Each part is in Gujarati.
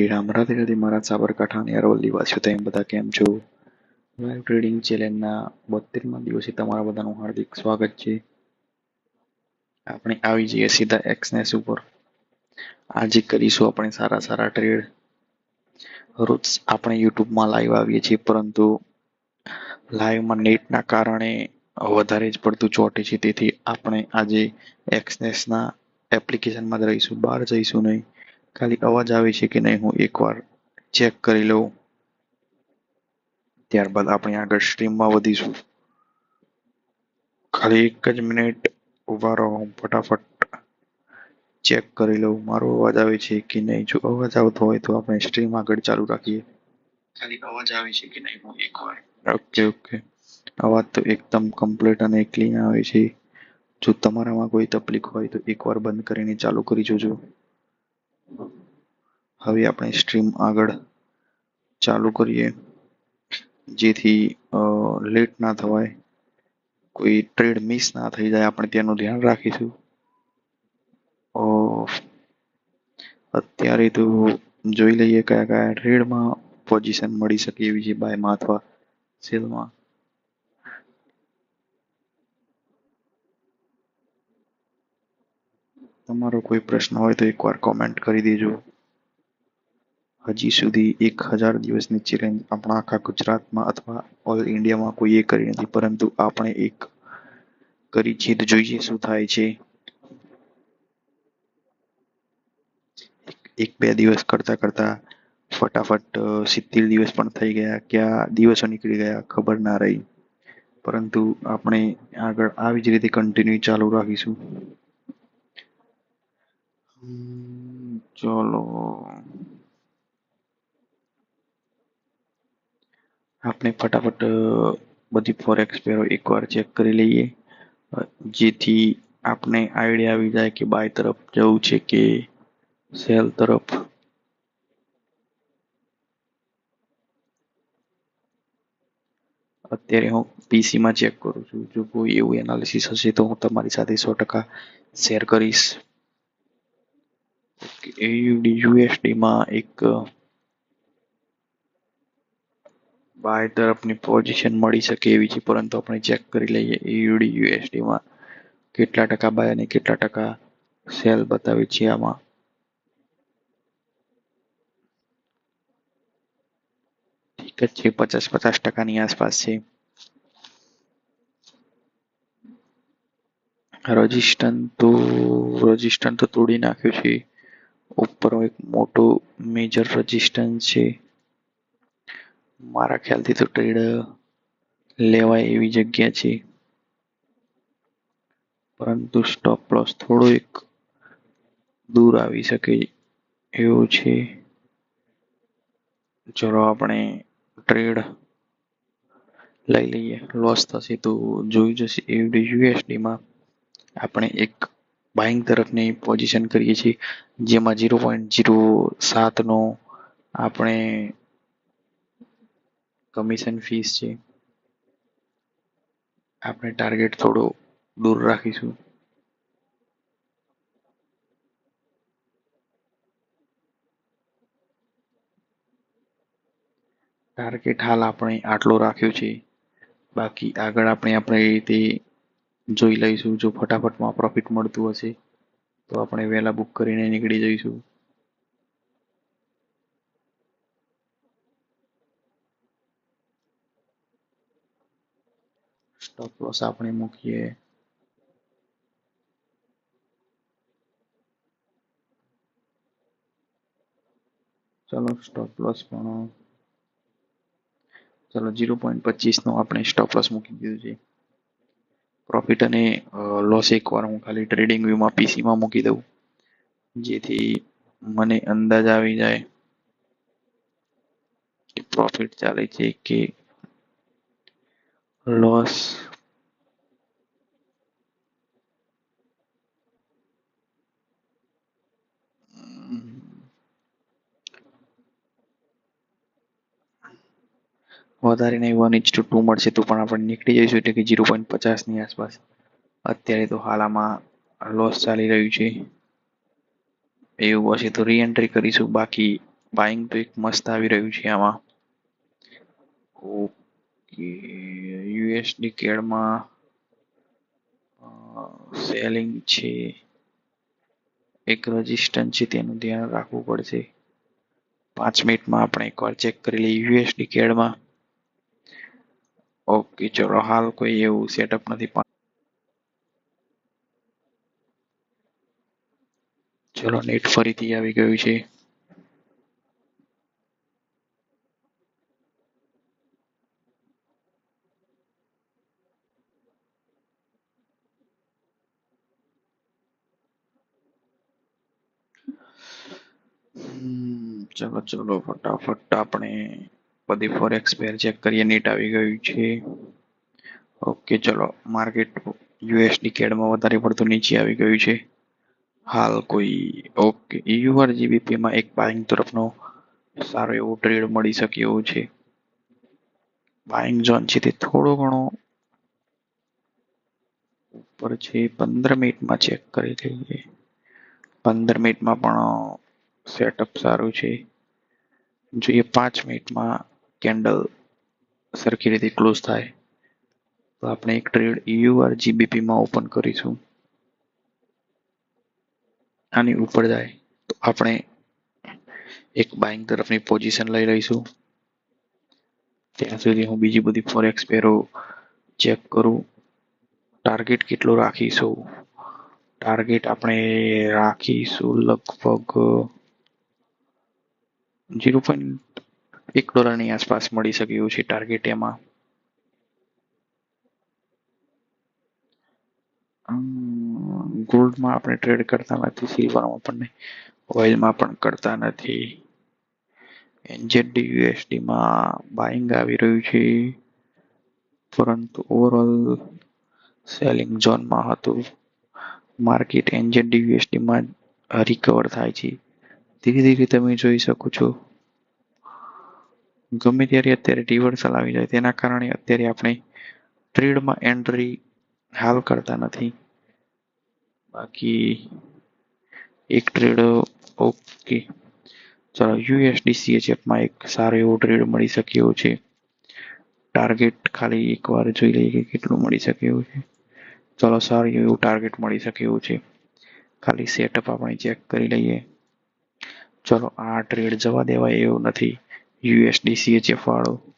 શ્રી રામ રાધે રાધે મારા સાબરકાંઠા અને અરવલ્લી વાસીઓ તમે બધા કેમ છો? લાઈવ ટ્રેડિંગ ચેલેન્જના બોતેરમા દિવસે તમારા બધાનું હાર્દિક સ્વાગત છે. આપણે આવી જઈએ સીધા એક્સનેસ ઉપર. આજે કરીશું આપણે સારા સારા ટ્રેડ. રોજ આપણે યુટ્યુબમાં લાઈવ આવીએ છીએ, પરંતુ લાઈવમાં નેટના કારણે વધારે જ પડતું ચોટે છે, તેથી આપણે આજે એક્સનેસના એપ્લિકેશનમાં જ રહીશું, બહાર જઈશું નહીં. ખાલી અવાજ આવે છે કે નહીં હું એકવાર ચેક કરી લઉં. ત્યારબાદ આપણે આગળ સ્ટ્રીમમાં વધીશું. ખાલી એક જ મિનિટ ઊભા રહો, હું ફટાફટ ચેક કરી લઉં. મારો અવાજ આવે છે કે નહીં? જો અવાજ આવતો હોય તો આપણે સ્ટ્રીમ આગળ ચાલુ રાખીએ. ખાલી અવાજ આવે છે કે નહીં હું એકવાર? ઓકે ઓકે અવાજ તો એકદમ કમ્પ્લીટ અને ક્લીન આવે છે. જો તમારામાં કોઈ તકલીફ હોય તો એકવાર બંધ કરીને ચાલુ કરી જોજો. હવે આપણે સ્ટ્રીમ આગળ ચાલુ કરીએ. જેથી લેટ ના થવાય, કોઈ ટ્રેડ મિસ ના થઈ જાય, આપણે તેનું ધ્યાન રાખીશું. અત્યારે તો જોઈ લઈએ કયા કયા ટ્રેડમાં પોઝિશન મળી શકે એવી છે બાયમાં અથવા સેલમાં તમારો કોઈ પ્રશ્ન હોય તો એકવાર કોમેન્ટ કરી દેજો. હજી સુધી એક હજાર દિવસની ચેલેન્જ આપણા આખા ગુજરાતમાં અથવા ઓલ ઇન્ડિયામાં કોઈએ કરી નથી, પરંતુ આપણે એક કરી છે તો જોઈએ શું થાય છે. એક બે દિવસ કરતા કરતા ફટાફટ સિત્તેર દિવસ પણ થઈ ગયા, ક્યાં દિવસો નીકળી ગયા ખબર ના રહી. પરંતુ આપણે આગળ આવી જ રીતે કન્ટિન્યુ ચાલુ રાખીશું. ચલો આપણે ફટાફટ બધી ફોરેક્સ પેરો એકવાર ચેક કરી લઈએ જેથી આપણે આઈડિયા આવી જાય કે બાય તરફ જવું છે કે સેલ તરફ અત્યારે હું પીસીમાં ચેક કરું છું જો કોઈ એવું એનાલિસિસ હશે તો હું તમારી સાથે સો ટકા શેર કરીશ એયુડી એક બાય તરફની પોઝિશન મળી શકે એવી છે. પરંતુ આપણે ચેક કરી લઈએ એયુડી યુએસડીમાં કેટલા ટકા બાય અને કેટલા ટકા સેલ બતાવે છે આમાં. ઠીક જ છે, પચાસ પચાસ ટકાની આસપાસ છે. રજિસ્ટન તો રજિસ્ટન તો તોડી નાખ્યું છે. ઉપર એક મોટું મેજર રજિસ્ટન્સ છે. મારા ખ્યાલથી તો ટ્રેડ લેવાય એવી જગ્યા છે. પરંતુ સ્ટોપ લોસ થોડો એક દૂર આવી શકે એવું છે. ચલો આપણે ટ્રેડ લઈ લઈએ. લોસ થશે તો જોઈ જશે. એવડી યુએસડીમાં આપણે એક બાઇંગ તરફની પોઝિશન કરીએ છીએ, જેમાં ઝીરો પોઈન્ટ ઝીરો સાતનો આપણે કમિશન ફીસ છે. આપણે ટાર્ગેટ થોડો દૂર રાખીશું. ટાર્ગેટ હાલ આપણે આટલો રાખ્યો છે. બાકી આગળ આપણે આપણે રીતે જોઈ લઈશું જો ફટાફટમાં પ્રોફિટ મળતું હશે, તો આપણે વહેલા બુક કરીને નીકળી જઈશું. સ્ટોપ લોસ આપણે મૂકીએ. ચલો સ્ટોપ લોસ પણ, ચલો ઝીરો પોઈન્ટ પચીસનો આપણે સ્ટોપ લોસ મૂકી દીધું છે. પ્રોફિટ અને લોસ એકવાર હું ખાલી ટ્રેડિંગ વ્યૂમાં પીસીમાં મૂકી દઉં. જેથી મને અંદાજ આવી જાય કે પ્રોફિટ ચાલે છે કે લોસ વધારે નહીં વન ઇચ ટુ ટુ મળશે તો પણ આપણે નીકળી જઈશું એટલે કે ઝીરો પોઈન્ટ પચાસની આસપાસ. અત્યારે તો હાલ આમાં લોસ ચાલી રહ્યું છે. એવું હશે તો રી એન્ટ્રી કરીશું. બાકી બાઇંગ તો એક મસ્ત આવી રહ્યું છે આમાં. ઓકે યુએસડી કેડમાં સેલિંગ છે. એક રજિસ્ટન્સ છે તેનું ધ્યાન રાખવું પડશે. પાંચ મિનિટમાં આપણે એકવાર ચેક કરી લઈએ યુએસડી કેડમાં ઓકે, ચલો, હાલ કોઈ એવું સેટઅપ નથી ચલો નેટ ફરીથી આવી ગયું છે. ચલો ચલો, ફટાફટ આપણે બધી ફોરેક્સ પેર ચેક કરીએ નેટ આવી ગયું છે. ઓકે ચલો માર્કેટ યુએસડી કેડમાં વધારે પડતું નીચે આવી ગયું છે. હાલ કોઈ ઓકે યુઆર જીબીપીમાં એક બાઇંગ તરફનો સારો એવો ટ્રેડ મળી શકે એવું છે. બાઇંગ ઝોન છે તે થોડો ઘણો ઉપર છે, પંદર મિનિટમાં ચેક કરી લઈએ પંદર મિનિટમાં પણ સેટઅપ સારું છે. જોઈએ, પાંચ મિનિટમાં કેન્ડલ સરખી રીતે ક્લોઝ થાય, તો આપણે એક ટ્રેડ યુઆર જીબીપીમાં ઓપન કરીશું. આની ઉપર જાય, તો આપણે એક બાઇંગ તરફની પોઝિશન લઈ લઈશું. ત્યાં સુધી હું બીજી બધી ફોરેક્સ પેરો ચેક કરું. ટાર્ગેટ કેટલો રાખીશું? ટાર્ગેટ આપણે રાખીશું લગભગ ઝીરો પોઈન્ટ એક ડોલરની આસપાસ મળી શકે એવું છે ટાર્ગેટ એમાં. ગોલ્ડમાં આપણે ટ્રેડ કરતા નથી સિલ્વરમાં પણ ઓઇલમાં પણ કરતા નથી. એનજેડી યુએસડીમાં બાઇંગ આવી રહ્યું છે, પરંતુ ઓવરઓલ સેલિંગ ઝોનમાં હતું. માર્કેટ એનજેડી યુએસડીમાં રિકવર થાય છે. ધીરે ધીરે તમે જોઈ શકો છો. ગમે ત્યારે અત્યારે રિવર્સલ આવી જાય તેના કારણે અત્યારે આપણે ટ્રેડમાં એન્ટ્રી હાલ કરતા નથી. બાકી એક ટ્રેડ ઓકે. ચાલો યુએસડી સીએચએફમાં એક સારો એવો ટ્રેડ મળી શકે એવો છે. ટાર્ગેટ ખાલી એકવાર જોઈ લઈએ કે કેટલું મળી શકે એવું છે. ચાલો, સારું એવું ટાર્ગેટ મળી શકે એવું છે. ખાલી સેટઅપ આપણે ચેક કરી લઈએ. ચલો, આ ટ્રેડ જવા દેવાય એવું નથી. યુએસડી સીએચએફ વાળો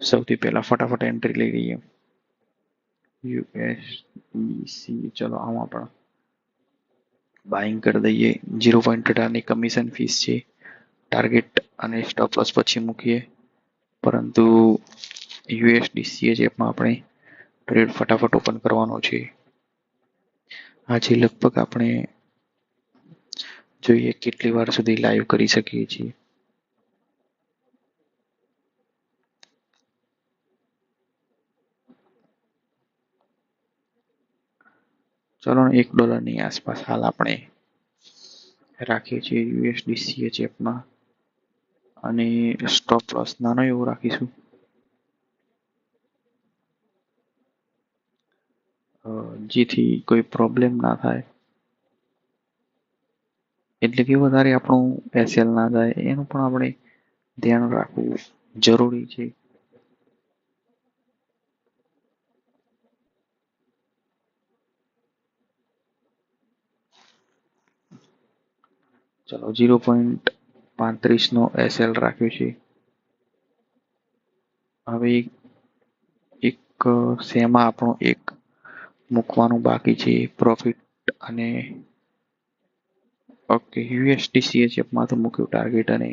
સૌથી પહેલા ફટાફટ એન્ટ્રી લઈ લઈએ. યુએસડીસી, ચલો આમાં પણ બાઇંગ કરી દઈએ. ઝીરો પોઈન્ટ અઢારની કમિશન ફીસ છે. ટાર્ગેટ અને સ્ટોપ લોસ પછી મૂકીએ. પરંતુ યુએસડી સીએચએફમાં આપણે ટ્રેડ ફટાફટ ઓપન કરવાનો છે. આજે લગભગ આપણે જોઈએ કેટલી વાર સુધી લાઈવ કરી શકીએ છીએ. ચલો એક ડોલરની આસપાસ હાલ આપણે રાખીએ છીએ યુએસડી ચેપમાં અને સ્ટોપ લોસ નાનો એવો રાખીશું. જેથી કોઈ પ્રોબ્લેમ ના થાય. એટલે કે વધારે આપણું એસએલ ના જાય, એનું પણ આપણે ધ્યાન રાખવું જરૂરી છે. ચલો ઝીરો પોઈન્ટ પાંત્રીસનો એસએલ રાખ્યો છે. હવે એક શેમાં આપણો એક મૂકવાનું બાકી છે પ્રોફિટ અને ઓકે યુએસડી સીએચએફમાં તો મૂક્યું ટાર્ગેટ અને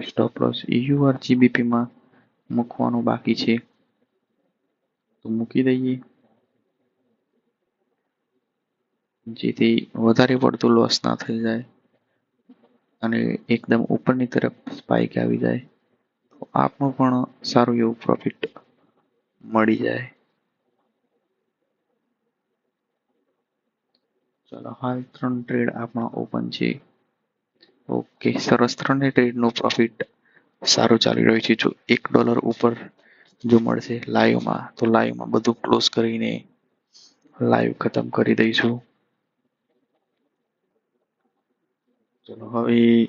સ્ટોપ લોસ યુઆર જીબીપીમાં મૂકવાનું બાકી છે. તો મૂકી દઈએ. જેથી વધારે પડતું લોસ ના થઈ જાય. અને એકદમ ઉપરની તરફ સ્પાઇક આવી જાય, તો આપનું પણ સારું એવું પ્રોફિટ મળી જાય. ચલો, હાલ ત્રણ ટ્રેડ આપણા ઓપન છે. ઓકે, સરસ ત્રણેય ટ્રેડનું પ્રોફિટ સારું ચાલી રહ્યું છે. જો એક ડોલર ઉપર જો મળશે લાઈવમાં તો લાઈવમાં બધું ક્લોઝ કરીને લાઈવ ખતમ કરી દઈશું. ચલો, હવે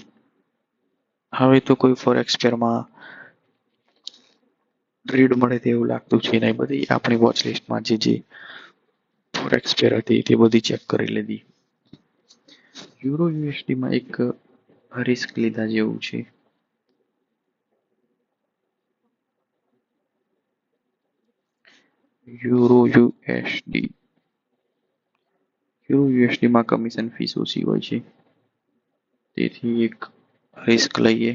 હવે તો કોઈ ફોરેક્સ પેરમાં ટ્રેડ મળે તેવું લાગતું છે નહીં. બધી આપણી વોચ લિસ્ટમાં જે જે ફોરેક્સ પેર હતી તે બધી ચેક કરી લીધી. યુરો યુએસડીમાં એક રિસ્ક લીધા જેવું છે. યુરો યુએસડી યુરો યુએસડીમાં કમિશન ફીસ ઓછી હોય છે. તેથી એક રિસ્ક લઈએ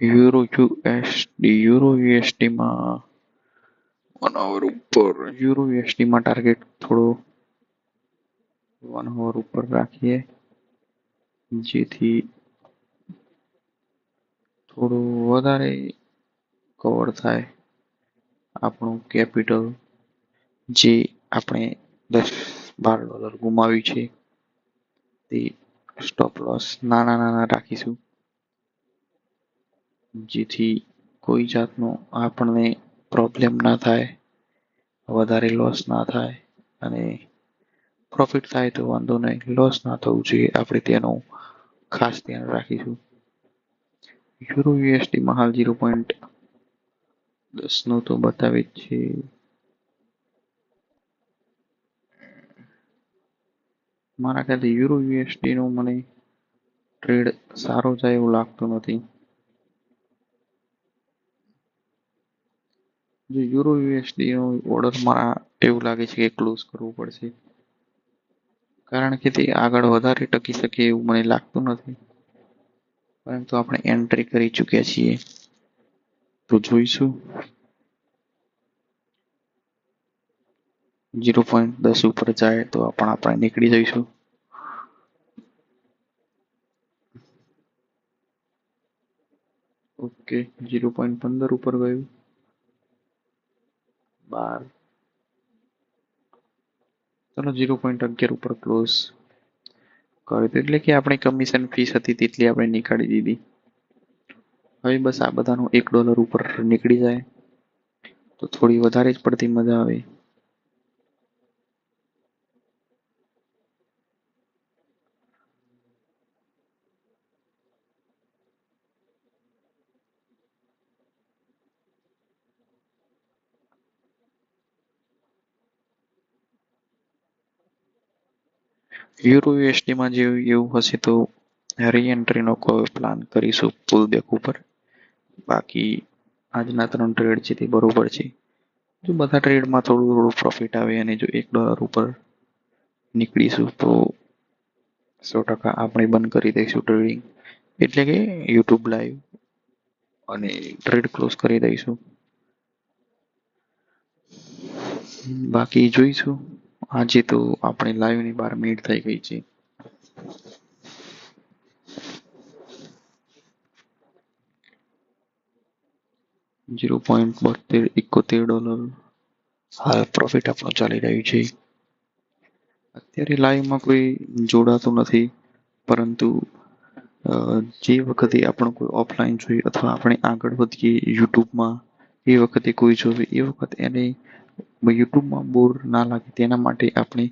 યુરો યુએસડી યુરો યુએસડીમાં વન અવર ઉપર યુરો યુએસડીમાં ટાર્ગેટ થોડો વન અવર ઉપર રાખીએ જેથી થોડું વધારે કવર થાય આપણું કેપિટલ જે આપણે દસ બાર ડોલર ગુમાવ્યું છે, તે સ્ટોપ લોસ નાના નાના રાખીશું. જેથી કોઈ જાતનો આપણને પ્રોબ્લેમ ના થાય, વધારે લોસ ના થાય અને પ્રોફિટ થાય તો વાંધો નહીં લોસ ના થવું જોઈએ. આપણે તેનું ખાસ ધ્યાન રાખીશું. યુરો યુએસડીમાં હાલ ઝીરો પોઈન્ટ દસનું તો બતાવે છે. મારા ખ્યાલથી યુરો યુએસડીનો મને ટ્રેડ સારો જાય એવું લાગતું નથી. જો યુરો યુએસડીનો ઓર્ડર મારા એવું લાગે છે કે ક્લોઝ કરવું પડશે. કારણ કે તે આગળ વધારે ટકી શકે એવું મને લાગતું નથી. પરંતુ આપણે એન્ટ્રી કરી ચૂક્યા છીએ. તો જોઈશું. ઝીરો પોઈન્ટ દસ ઉપર જાય તો પણ આપણે નીકળી જઈશું. ઓકે ઝીરો પોઈન્ટ પંદર ઉપર ગયું. બાર. ચલો ઝીરો પોઈન્ટ અગિયાર ઉપર ક્લોઝ કર્યું એટલે કે આપણી કમિશન ફીસ હતી તેટલી આપણે નીકાળી દીધી. હવે બસ આ બધાનું એક ડોલર ઉપર નીકળી જાય. તો થોડી વધારે જ પડતી મજા આવે. યુરો યુએસડીમાં જે એવું હશે તો રી એન્ટ્રીનો કોઈ પ્લાન કરીશું પુલ બેક ઉપર. બાકી આજના ત્રણ ટ્રેડ છે તે બરોબર છે. જો બધા ટ્રેડમાં થોડું થોડું પ્રોફિટ આવે અને જો એક ડોલર ઉપર નીકળીશું તો સો ટકા આપણે બંધ કરી દઈશું ટ્રેડિંગ એટલે કે યુટ્યુબ લાઈવ અને ટ્રેડ ક્લોઝ કરી દઈશું. બાકી જોઈશું. આજે તો આપણે લાઈવની બાર મિનિટ થઈ ગઈ છે. ઝીરો પોઈન્ટ બોતેર એકોતેર ડોલર હાલ પ્રોફિટ આપણું ચાલી રહ્યું છે. અત્યારે લાઈવમાં કોઈ જોડાતું નથી, પરંતુ જે વખતે આપણો કોઈ ઓફલાઈન જોઈએ અથવા આપણે આગળ વધીએ યુટ્યુબમાં એ વખતે કોઈ જોવે એ વખતે એને યુટ્યુબમાં બોર ના લાગે. તેના માટે આપણે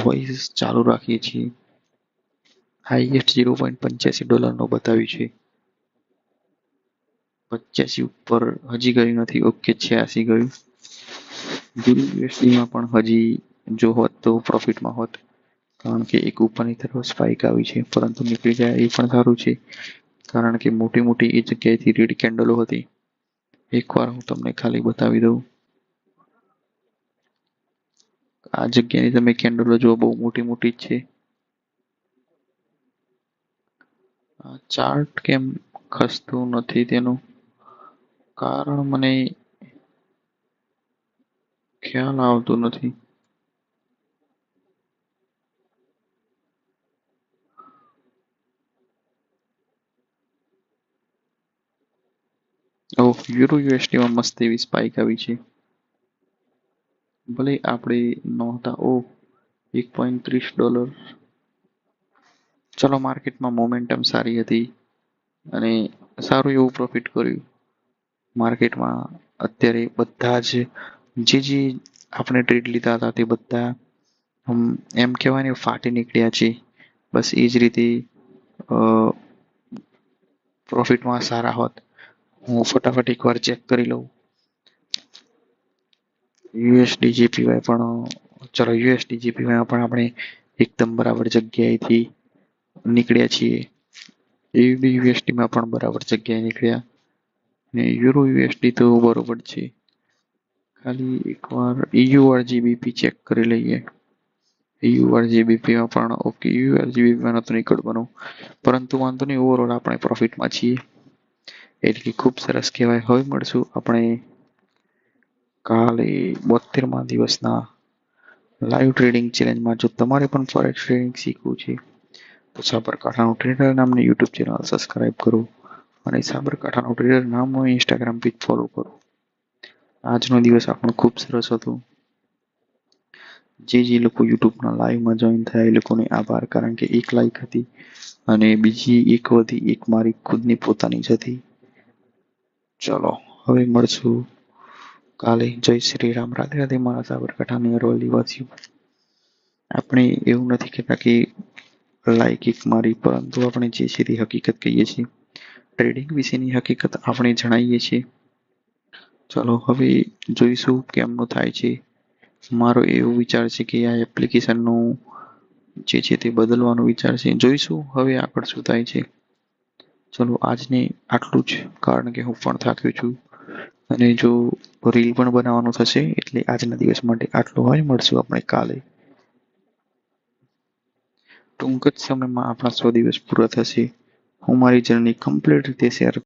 વોઇસ ચાલુ રાખીએ છીએ. હાઈએસ્ટ ઝીરો પોઈન્ટ પંચ્યાસી ડોલરનો બતાવ્યું છે. પચ્યાસી ઉપર હજી ગયું નથી, ઓકે, છ્યાસી ગયું. ગુરુ યુએસડીમાં પણ હજી જો હોત તો પ્રોફિટમાં હોત. કારણ કે એક ઉપરની તરફ સ્પાઇક આવી છે, પરંતુ નીકળી જાય એ પણ સારું છે. કારણ કે મોટી મોટી એ જગ્યાએથી રેડ કેન્ડલો હતી. એકવાર હું તમને ખાલી બતાવી દઉં. આ જગ્યાની તમે કેન્ડલો જુઓ, બહુ મોટી મોટી જ છે. ચાર્ટ કેમ ખસતું નથી તેનું? કારણ મને ખ્યાલ આવતું નથી. ઓહ યુરો યુએસડીમાં મસ્ત એવી સ્પાઇક આવી છે. ભલે આપણે નહોતા ઓ એક પોઈન્ટ ત્રીસ ડોલર ચલો માર્કેટમાં મોમેન્ટમ સારી હતી અને સારું એવું પ્રોફિટ કર્યું. માર્કેટમાં અત્યારે બધા જ જે જે આપણે ટ્રેડ લીધા હતા તે બધા એમ કહેવાય ને ફાટી નીકળ્યા છે. બસ એ જ રીતે પ્રોફિટમાં સારા હોત. હું ફટાફટ એકવાર ચેક કરી લઉં. યુએસડી જીપીવાય પણ, ચલો યુએસડી જીપીવાય પણ આપણે એકદમ બરાબર જગ્યાએથી નીકળ્યા છીએ. એબી યુએસડીમાં પણ બરાબર જગ્યાએ નીકળ્યા. ને યુરો યુએસડી તો બરોબર છે. ખાલી એકવાર યુઆરજીબીપી ચેક કરી લઈએ. યુઆરજીબીપીમાં પણ ઓકે યુઆરજીબીપીમાં નહોતું નીકળવાનું. પરંતુ વાંધો નહીં ઓવરઓલ આપણે પ્રોફિટમાં છીએ. એટલે ખૂબ સરસ કહેવાય. હવે મળશું આપણે કાલે બોતેરમા દિવસના લાઈવ ટ્રેડિંગ ચેલેન્જમાં જો તમારે પણ ફોરેક્સ ટ્રેડિંગ શીખવું છે, તો સાબરકાંઠાનું ટ્રેડર નામની યુટ્યુબ ચેનલ સબસ્ક્રાઇબ કરો. અને સાબરકાંઠાનું ટ્રેડર નામનું ઇન્સ્ટાગ્રામ પેજ ફોલો કરું. આજનો દિવસ આપણો ખૂબ સરસ હતો. જે જે લોકો યુટ્યુબના લાઈવમાં જોઈન થયા એ લોકોને આભાર, કારણ કે એક લાઈક હતી અને બીજી એક વધી એક મારી ખુદની પોતાની જ હતી. ચલો, હવે મળશું કાલે. જય શ્રી રામ. રાધે રાધે મારા સાબરકાંઠાની અરવલ્લી વાસીઓ. આપણે એવું નથી કહેતા કે એક મારી, પરંતુ આપણે જે છે તે હકીકત કહીએ છીએ. ટ્રેડિંગ વિશેની હકીકત આપણે જણાવીએ છીએ. ચાલો હવે જોઈશું કેમનું થાય છે. મારો એવો વિચાર છે કે આ એપ્લિકેશનનું જે છે તે બદલવાનો વિચાર છે. જોઈશું હવે આગળ શું થાય છે. ચલો આજને આટલું જ, કારણ કે હું પણ થાક્યો છું. અને જો રીલ પણ બનાવવાનું થશે, એટલે આજના દિવસ માટે આટલું હોય મળશું આપણે કાલે. ટૂંક જ સમયમાં આપણા સો દિવસ પૂરા થશે. હું મારી જર્ની કમ્પ્લીટ રીતે શેર